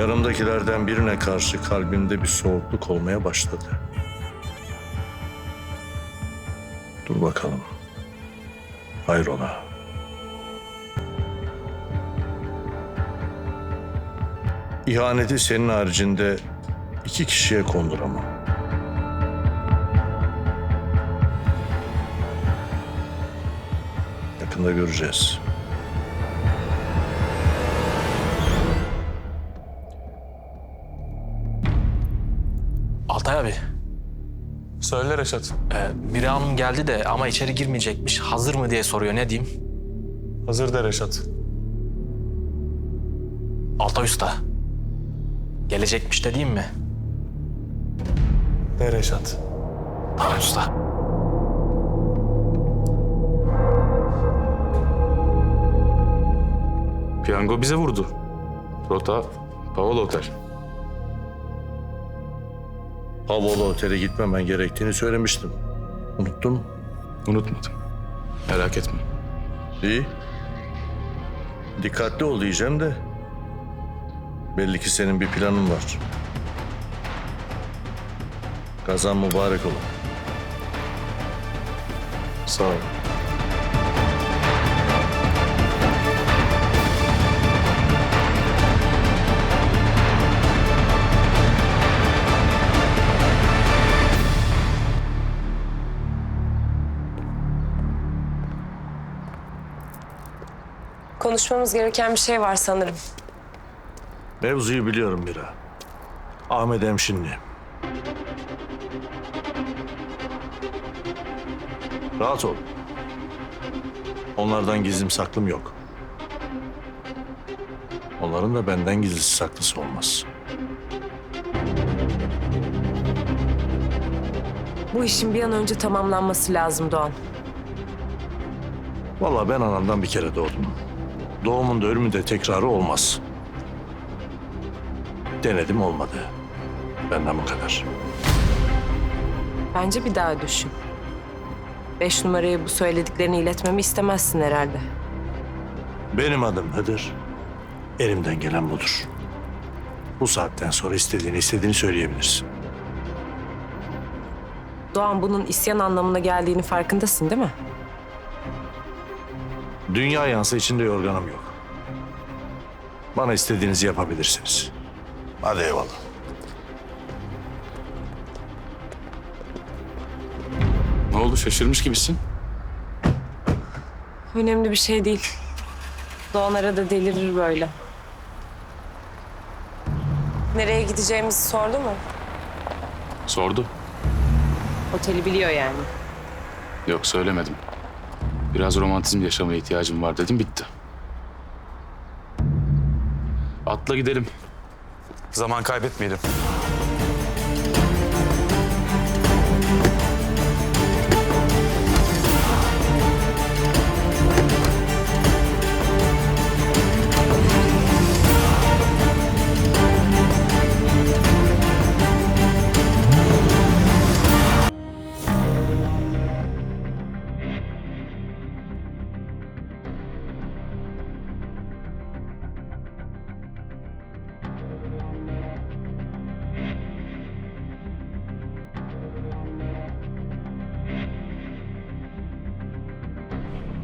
Yanımdakilerden birine karşı kalbimde bir soğukluk olmaya başladı. Dur bakalım. Hayrola? İhaneti senin haricinde iki kişiye konduramam. Yakında göreceğiz. Altay abi, Söyle Reşat. e, Miri Hanım geldi de ama içeri girmeyecekmiş. Hazır mı diye soruyor. Ne diyeyim? Hazır de Reşat. Altay Usta. Gelecekmiş de diyeyim mi? De Reşat. Tamam usta. Piyango bize vurdu. Rota Paolo Otel. Havolu Otel'e gitmemen gerektiğini söylemiştim. Unuttun mu? Unutmadım. Merak etme. İyi. Dikkatli ol diyeceğim de. Belli ki senin bir planın var. Kazan mübarek olun. Sağ ol. Konuşmamız gereken bir şey var sanırım. Mevzuyu biliyorum Mira. Ahmet Emşinli. Rahat ol. Onlardan gizlim saklım yok. Onların da benden gizlisi saklısı olmaz. Bu işin bir an önce tamamlanması lazım Doğan. Vallahi ben anamdan bir kere doğdum. Doğumun da ölümün de tekrarı olmaz. Denedim olmadı. Benden bu kadar. Bence bir daha düşün. Beş numaraya bu söylediklerini iletmemi istemezsin herhalde. Benim adım Hıdır. Elimden gelen budur. Bu saatten sonra istediğini istediğini söyleyebilirsin. Doğan bunun isyan anlamına geldiğini farkındasın değil mi? Dünya yansa içinde yorganım yok. Bana istediğinizi yapabilirsiniz. Hadi eyvallah. Ne oldu şaşırmış gibisin. Önemli bir şey değil. Doğan arada delirir böyle. Nereye gideceğimizi sordu mu? Sordu. Oteli biliyor yani. Yok söylemedim. Biraz romantizm yaşamaya ihtiyacım var dedim bitti. Atla gidelim. Zaman kaybetmeyelim.